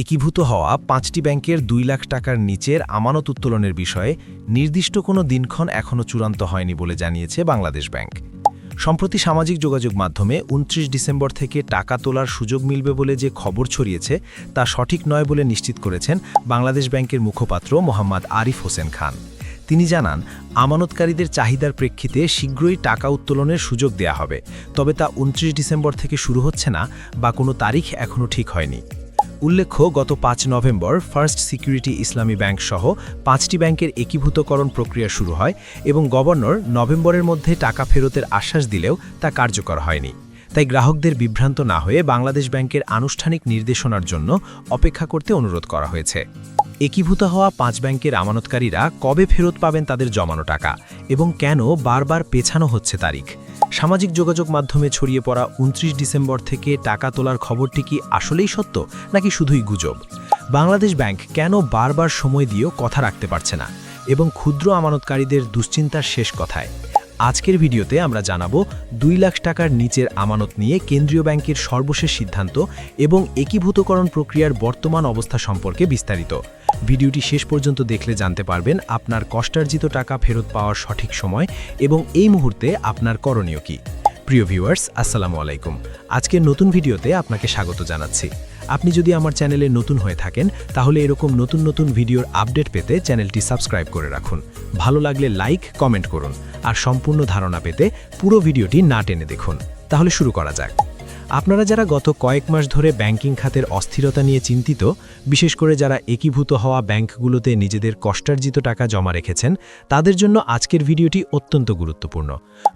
একীভূত হওয়া পাঁচটি ব্যাংকের দুই লাখ টাকার নিচের আমানত উত্তোলনের বিষয়ে নির্দিষ্ট কোনো দিনক্ষণ এখনও চূড়ান্ত হয়নি বলে জানিয়েছে বাংলাদেশ ব্যাংক। সম্প্রতি সামাজিক যোগাযোগ মাধ্যমে উনত্রিশ ডিসেম্বর থেকে টাকা তোলার সুযোগ মিলবে বলে যে খবর ছড়িয়েছে, তা সঠিক নয় বলে নিশ্চিত করেছেন বাংলাদেশ ব্যাংকের মুখপাত্র মোহাম্মদ আরিফ হোসেন খান। তিনি জানান, আমানতকারীদের চাহিদার প্রেক্ষিতে শীঘ্রই টাকা উত্তোলনের সুযোগ দেয়া হবে, তবে তা উনত্রিশ ডিসেম্বর থেকে শুরু হচ্ছে না বা কোনো তারিখ এখনও ঠিক হয়নি। উল্লেখ্য, গত পাঁচ November first security Islami bank সহ পাঁচটি ব্যাংকের একীভূতকরণ প্রক্রিয়া শুরু হয় এবং গভর্নর নভেম্বরের মধ্যে টাকা ফেরতের আশ্বাস দিলেও তা কার্যকর হয়নি। তাই গ্রাহকদের বিভ্রান্ত না হয়ে বাংলাদেশ ব্যাংকের আনুষ্ঠানিক নির্দেশনার জন্য অপেক্ষা করতে অনুরোধ করা হয়েছে। একীভূত হওয়া পাঁচ ব্যাংকের আমানতকারীরা কবে ফেরত পাবেন তাদের জমানো টাকা এবং কেন বারবার পেছানো হচ্ছে তারিখ? সামাজিক যোগাযোগ মাধ্যমে ছড়িয়ে পড়া উনত্রিশ ডিসেম্বর থেকে টাকা তোলার খবরটি কি আসলেই সত্য, নাকি শুধুই গুজব? বাংলাদেশ ব্যাংক কেন বারবার সময় দিয়েও কথা রাখতে পারছে না? এবং ক্ষুদ্র আমানতকারীদের দুশ্চিন্তার শেষ কথায়? আজকের ভিডিওতে আমরা জানাব দুই লাখ টাকার নিচের আমানত নিয়ে কেন্দ্রীয় ব্যাংকের সর্বশেষ সিদ্ধান্ত এবং একীভূতকরণ প্রক্রিয়ার বর্তমান অবস্থা সম্পর্কে বিস্তারিত। ভিডিওটি শেষ পর্যন্ত দেখলে জানতে পারবেন আপনার কষ্টার্জিত টাকা ফেরত পাওয়ার সঠিক সময় এবং এই মুহূর্তে আপনার করণীয় কী। প্রিয় ভিউয়ার্স, আসসালামু আলাইকুম। আজকের নতুন ভিডিওতে আপনাকে স্বাগত জানাচ্ছি। আপনি যদি আমার চ্যানেলে নতুন হয়ে থাকেন, তাহলে এরকম নতুন নতুন ভিডিওর আপডেট পেতে চ্যানেলটি সাবস্ক্রাইব করে রাখুন। ভালো লাগলে লাইক, কমেন্ট করুন। আর সম্পূর্ণ ধারণা পেতে পুরো ভিডিওটি না টেনে দেখুন। তাহলে শুরু করা যাক। আপনারা যারা গত কয়েক মাস ধরে ব্যাংকিং খাতের অস্থিরতা নিয়ে চিন্তিত, বিশেষ করে যারা একীভূত হওয়া ব্যাংকগুলোতে নিজেদের কষ্টার্জিত টাকা জমা রেখেছেন, তাদের জন্য আজকের ভিডিওটি অত্যন্ত গুরুত্বপূর্ণ।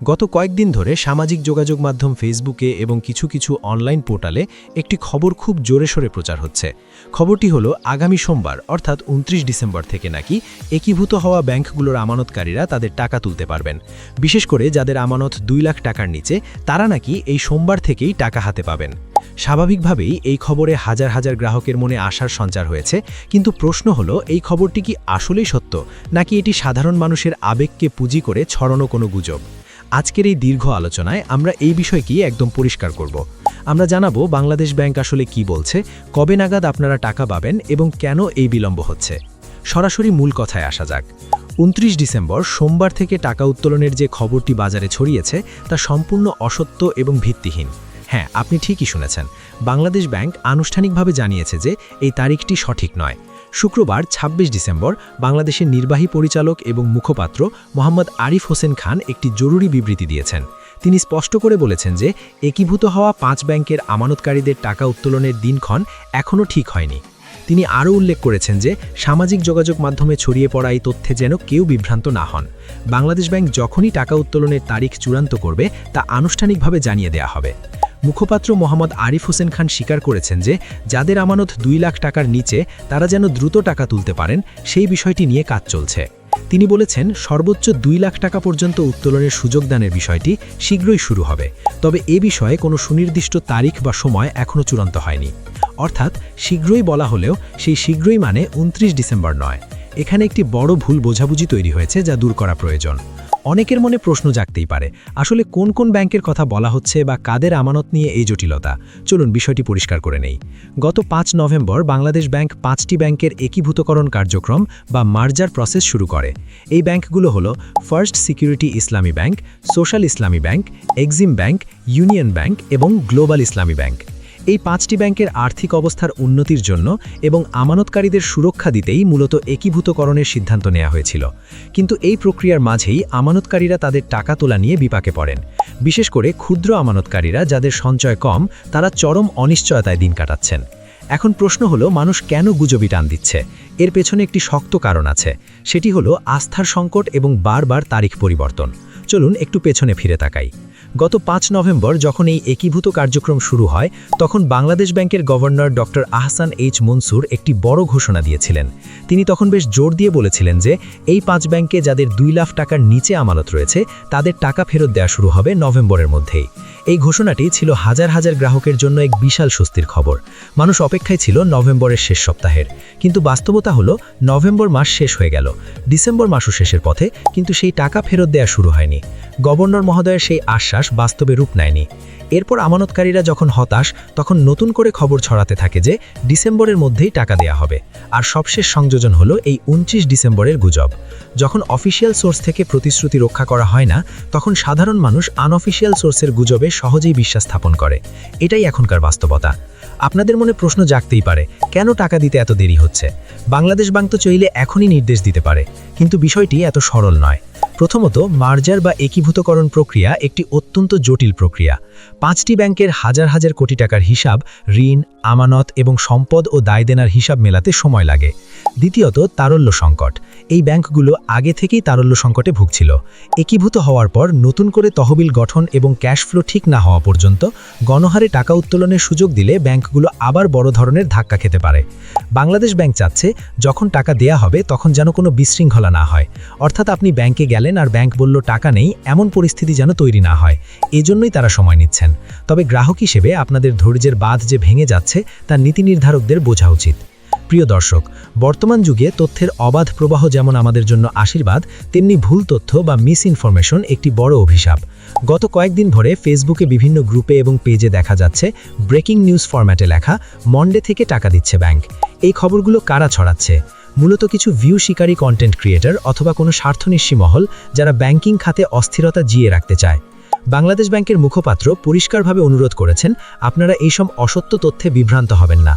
গত কয়েকদিন ধরে সামাজিক যোগাযোগ মাধ্যম ফেসবুকে এবং কিছু কিছু অনলাইন পোর্টালে একটি খবর খুব জোরে সোরে প্রচার হচ্ছে। খবরটি হলো, আগামী সোমবার, অর্থাৎ উনত্রিশ ডিসেম্বর থেকে নাকি একীভূত হওয়া ব্যাংকগুলোর আমানতকারীরা তাদের টাকা তুলতে পারবেন। বিশেষ করে যাদের আমানত দুই লাখ টাকার নিচে, তারা নাকি এই সোমবার থেকেই টাকা হাতে পাবেন। স্বাভাবিকভাবেই এই খবরে হাজার হাজার গ্রাহকের মনে আশার সঞ্চার হয়েছে, কিন্তু প্রশ্ন হলো, এই খবরটি কি আসলেই সত্য, নাকি এটি সাধারণ মানুষের আবেগকে পুঁজি করে ছড়ানো কোনো গুজব? আজকের এই দীর্ঘ আলোচনায় আমরা এই বিষয়টি একদম পরিষ্কার করব। আমরা জানাব, বাংলাদেশ ব্যাংক আসলে কি বলছে, কবে নাগাদ আপনারা টাকা পাবেন এবং কেন এই বিলম্ব হচ্ছে? সরাসরি মূল কথায় আসা যাক। উনত্রিশ ডিসেম্বর, সোমবার থেকে টাকা উত্তোলনের যে খবরটি বাজারে ছড়িয়েছে, তা সম্পূর্ণ অসত্য এবং ভিত্তিহীন। হ্যাঁ আপনি ঠিকই শুনেছেন। বাংলাদেশ ব্যাংক আনুষ্ঠানিকভাবে জানিয়েছে যে এই তারিখটি সঠিক নয়। শুক্রবার ২৬ ডিসেম্বর, বাংলাদেশের নির্বাহী পরিচালক এবং মুখপাত্র মোহাম্মদ আরিফ হোসেন খান একটি জরুরি বিবৃতি দিয়েছেন। তিনি স্পষ্ট করে বলেছেন যে, একীভূত হওয়া পাঁচ ব্যাংকের আমানতকারীদের টাকা উত্তোলনের দিনক্ষণ এখনও ঠিক হয়নি। তিনি আরও উল্লেখ করেছেন যে, সামাজিক যোগাযোগ মাধ্যমে ছড়িয়ে পড়া এই তথ্যে যেন কেউ বিভ্রান্ত না হন। বাংলাদেশ ব্যাংক যখনই টাকা উত্তোলনের তারিখ চূড়ান্ত করবে, তা আনুষ্ঠানিকভাবে জানিয়ে দেয়া হবে। মুখপাত্র মোহাম্মদ আরিফ হোসেন খান স্বীকার করেছেন যে, যাদের আমানত দুই লাখ টাকার নিচে, তারা যেন দ্রুত টাকা তুলতে পারেন, সেই বিষয়টি নিয়ে কাজ চলছে। তিনি বলেছেন, সর্বোচ্চ দুই লাখ টাকা পর্যন্ত উত্তোলনের সুযোগ দানের বিষয়টি শীঘ্রই শুরু হবে। তবে এ বিষয়ে কোনো সুনির্দিষ্ট তারিখ বা সময় এখনও চূড়ান্ত হয়নি। অর্থাৎ শীঘ্রই বলা হলেও সেই শীঘ্রই মানে উনত্রিশ ডিসেম্বর নয়। এখানে একটি বড় ভুল বোঝাবুঝি তৈরি হয়েছে যা দূর করা প্রয়োজন। অনেকের মনে প্রশ্ন জাগতেই পারে, আসলে কোন কোন ব্যাংকের কথা বলা হচ্ছে বা কাদের আমানত নিয়ে এই জটিলতা? চলুন বিষয়টি পরিষ্কার করে নেই। গত পাঁচ নভেম্বর বাংলাদেশ ব্যাংক পাঁচটি ব্যাংকের একীভূতকরণ কার্যক্রম বা মার্জার প্রসেস শুরু করে। এই ব্যাংকগুলো হলো first security Islami bank, social Islami bank, Exim bank, union bank এবং গ্লোবাল ইসলামী ব্যাংক। এই পাঁচটি ব্যাংকের আর্থিক অবস্থার উন্নতির জন্য এবং আমানতকারীদের সুরক্ষা দিতেই মূলত একীভূতকরণের সিদ্ধান্ত নেওয়া হয়েছিল। কিন্তু এই প্রক্রিয়ার মাঝেই আমানতকারীরা তাদের টাকা তোলা নিয়ে বিপাকে পড়েন। বিশেষ করে ক্ষুদ্র আমানতকারীরা যাদের সঞ্চয় কম, তারা চরম অনিশ্চয়তায় দিন কাটাচ্ছেন। এখন প্রশ্ন হলো, মানুষ কেন গুজবি টান দিচ্ছে? এর পেছনে একটি শক্ত কারণ আছে। সেটি হলো আস্থার সংকট এবং বারবার তারিখ পরিবর্তন। চলুন একটু পেছনে ফিরে তাকাই। গত পাঁচ নভেম্বর যখন এই একীভূত কার্যক্রম শুরু হয়, তখন বাংলাদেশ ব্যাংকের governor doctor Ahsan H Mansur একটি বড় ঘোষণা দিয়েছিলেন। তিনি তখন বেশ জোর দিয়ে বলেছিলেন যে, এই পাঁচ ব্যাংকে যাদের দুই লাখ টাকার নিচে আমানত রয়েছে, তাদের টাকা ফেরত দেওয়া শুরু হবে নভেম্বরের মধ্যেই। এই ঘোষণাটি ছিল হাজার হাজার গ্রাহকের জন্য এক বিশাল স্বস্তির খবর। মানুষ অপেক্ষায় ছিল নভেম্বরের শেষ সপ্তাহের। কিন্তু বাস্তবতা হলো, নভেম্বর মাস শেষ হয়ে গেল। ডিসেম্বর মাসও শেষের পথে, কিন্তু সেই টাকা ফেরত দেয়া শুরু হয়নি। গভর্নর মহোদয়ের সেই আশ্বাস বাস্তবে রূপ নেয়নি। এরপর আমানতকারীরা যখন হতাশ, তখন নতুন করে খবর ছড়াতে থাকে যে ডিসেম্বরের মধ্যেই টাকা দেয়া হবে। আর সবশেষ সংযোজন হলো এই উনত্রিশ ডিসেম্বরের গুজব। যখন অফিসিয়াল সোর্স থেকে প্রতিশ্রুতি রক্ষা করা হয় না, তখন সাধারণ মানুষ আনঅফিসিয়াল সোর্সের গুজবে সহজেই বিশ্বাস স্থাপন করে। এটাই এখনকার বাস্তবতা। আপনাদের মনে প্রশ্ন জাগতেই পারে, কেন টাকা দিতে এত দেরি হচ্ছে? বাংলাদেশ ব্যাংক তো চাইলে এখনই নির্দেশ দিতে পারে, কিন্তু বিষয়টি এত সরল নয়। প্রথমত, মার্জার বা একীভূতকরণ প্রক্রিয়া একটি অত্যন্ত জটিল প্রক্রিয়া। পাঁচটি ব্যাংকের হাজার হাজার কোটি টাকার হিসাব, ঋণ, আমানত এবং সম্পদ ও দায় দেনার হিসাব মেলাতে সময় লাগে। দ্বিতীয়ত, তারল্য সংকট। এই ব্যাংকগুলো আগে থেকেই তারল্য সংকটে ভুগছিল। একীভূত হওয়ার পর নতুন করে তহবিল গঠন এবং ক্যাশ ফ্লো ঠিক না হওয়া পর্যন্ত গণহারে টাকা উত্তোলনের সুযোগ দিলে ব্যাংকগুলো আবার বড় ধরনের ধাক্কা খেতে পারে। বাংলাদেশ ব্যাংক চাচ্ছে, যখন টাকা দেয়া হবে তখন যেন কোনো বিশৃঙ্খলা না হয়। অর্থাৎ আপনি ব্যাংকে গেলেন আর ব্যাংক বলল, টাকা নেই, এমন পরিস্থিতি যেন তৈরি না হয়। এজন্যই তারা সময় নিচ্ছেন। তবে গ্রাহক হিসেবে আপনাদের ধৈর্যের বাঁধ যে ভেঙে যাচ্ছে, তা নীতি নির্ধারকদের বোঝা উচিত। প্রিয় দর্শক, বর্তমান যুগে তথ্যের অবাধ প্রবাহ যেমন আমাদের জন্য আশীর্বাদ, তেমনি ভুল তথ্য বা মিস ইনফরমেশন একটি বড় অভিশাপ। গত কয়েকদিন ধরে ফেসবুকে বিভিন্ন গ্রুপে এবং পেজে দেখা যাচ্ছে ব্রেকিং নিউজ ফরম্যাটে লেখা, মন্ডে থেকে টাকা দিচ্ছে ব্যাংক। এই খবরগুলো কারা ছড়াচ্ছে? মূলত কিছু ভিউ শিকারী কন্টেন্ট ক্রিয়েটর অথবা কোনো স্বার্থনিশ্চী মহল যারা ব্যাংকিং খাতে অস্থিরতা জিয়ে রাখতে চায়। বাংলাদেশ ব্যাংকের মুখপাত্র পরিষ্কারভাবে অনুরোধ করেছেন, আপনারা এইসব অসত্য তথ্যে বিভ্রান্ত হবেন না।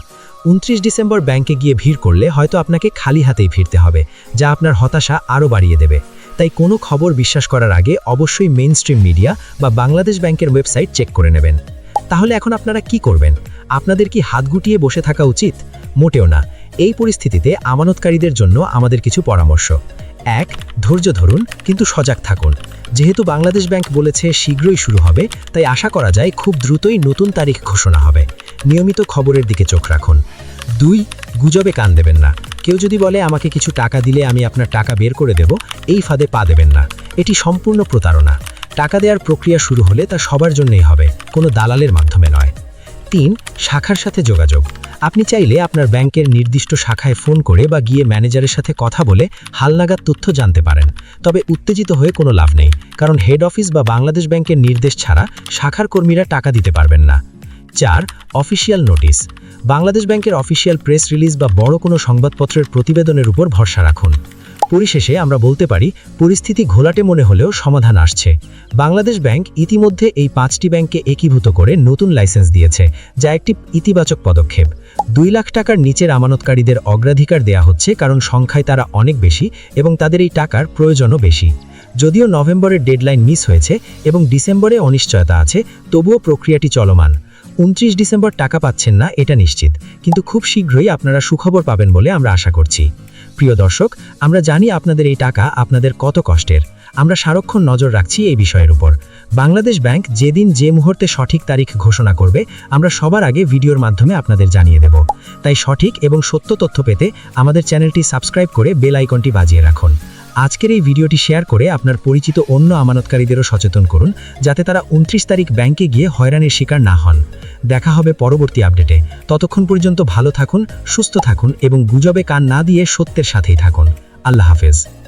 উনত্রিশ ডিসেম্বর ব্যাংকে গিয়ে ভিড় করলে হয়তো আপনাকে খালি হাতেই ফিরতে হবে, যা আপনার হতাশা আরও বাড়িয়ে দেবে। তাই কোনো খবর বিশ্বাস করার আগে অবশ্যই মেইন স্ট্রিম মিডিয়া বা বাংলাদেশ ব্যাংকের ওয়েবসাইট চেক করে নেবেন। তাহলে এখন আপনারা কি করবেন? আপনাদের কি হাত গুটিয়ে বসে থাকা উচিত? মোটেও না। এই পরিস্থিতিতে আমানতকারীদের জন্য আমাদের কিছু পরামর্শ। এক, ধৈর্য ধরুন, কিন্তু সজাগ থাকুন। যেহেতু বাংলাদেশ ব্যাংক বলেছে শীঘ্রই শুরু হবে, তাই আশা করা যায় খুব দ্রুতই নতুন তারিখ ঘোষণা হবে। নিয়মিত খবরের দিকে চোখ রাখুন। দুই, গুজবে কান দেবেন না। কেউ যদি বলে, আমাকে কিছু টাকা দিলে আমি আপনার টাকা বের করে দেব, এই ফাঁদে পা দেবেন না। এটি সম্পূর্ণ প্রতারণা। টাকা দেওয়ার প্রক্রিয়া শুরু হলে তা সবার জন্যই হবে, কোনো দালালের মাধ্যমে নয়। তিন, শাখার সাথে যোগাযোগ। আপনি চাইলে আপনার ব্যাংকের নির্দিষ্ট শাখায় ফোন করে বা গিয়ে ম্যানেজারের সাথে কথা বলে হালনাগাদ তথ্য জানতে পারেন। তবে উত্তেজিত হয়ে কোনো লাভ নেই, কারণ হেড অফিস বা বাংলাদেশ ব্যাংকের নির্দেশ ছাড়া শাখার কর্মীরা টাকা দিতে পারবেন না। চার, অফিসিয়াল নোটিশ। বাংলাদেশ ব্যাংকের অফিসিয়াল প্রেস রিলিজ বা বড় কোনো সংবাদপত্রের প্রতিবেদনের উপর ভরসা রাখুন। পরিশেষে আমরা বলতে পারি, পরিস্থিতি ঘোলাটে মনে হলেও সমাধান আসছে। বাংলাদেশ ব্যাংক ইতিমধ্যে এই পাঁচটি ব্যাংকে একীভূত করে নতুন লাইসেন্স দিয়েছে, যা একটি ইতিবাচক পদক্ষেপ। দুই লাখ টাকার নিচের আমানতকারীদের অগ্রাধিকার দেয়া হচ্ছে কারণ সংখ্যায় তারা অনেক বেশি এবং তাদের এই টাকার প্রয়োজনও বেশি। যদিও নভেম্বরের ডেডলাইন মিস হয়েছে এবং ডিসেম্বরে অনিশ্চয়তা আছে, তবুও প্রক্রিয়াটি চলমান। উনত্রিশ ডিসেম্বর টাকা পাচ্ছেন না, এটা নিশ্চিত। কিন্তু খুব শীঘ্রই আপনারা সুখবর পাবেন বলে আমরা আশা করছি। প্রিয় দর্শক, আমরা জানি আপনাদের এই টাকা আপনাদের কত কষ্টের। আমরা সারক্ষণ নজর রাখছি এই বিষয়ের উপর। বাংলাদেশ ব্যাংক যেদিন যে মুহূর্তে সঠিক তারিখ ঘোষণা করবে, আমরা সবার আগে ভিডিওর মাধ্যমে আপনাদের জানিয়ে দেব। তাই সঠিক এবং সত্য তথ্য পেতে আমাদের চ্যানেলটি সাবস্ক্রাইব করে বেল আইকনটি বাজিয়ে রাখুন। আজকের এই ভিডিওটি শেয়ার করে আপনার পরিচিত অন্য আমানতকারীদেরও সচেতন করুন, যাতে তারা উনত্রিশ তারিখ ব্যাংকে গিয়ে হয়রানির শিকার না হন। দেখা হবে পরবর্তী আপডেটে। ততক্ষণ পর্যন্ত ভালো থাকুন, সুস্থ থাকুন এবং গুজবে কান না দিয়ে সত্যের সাথেই থাকুন। আল্লাহ হাফেজ।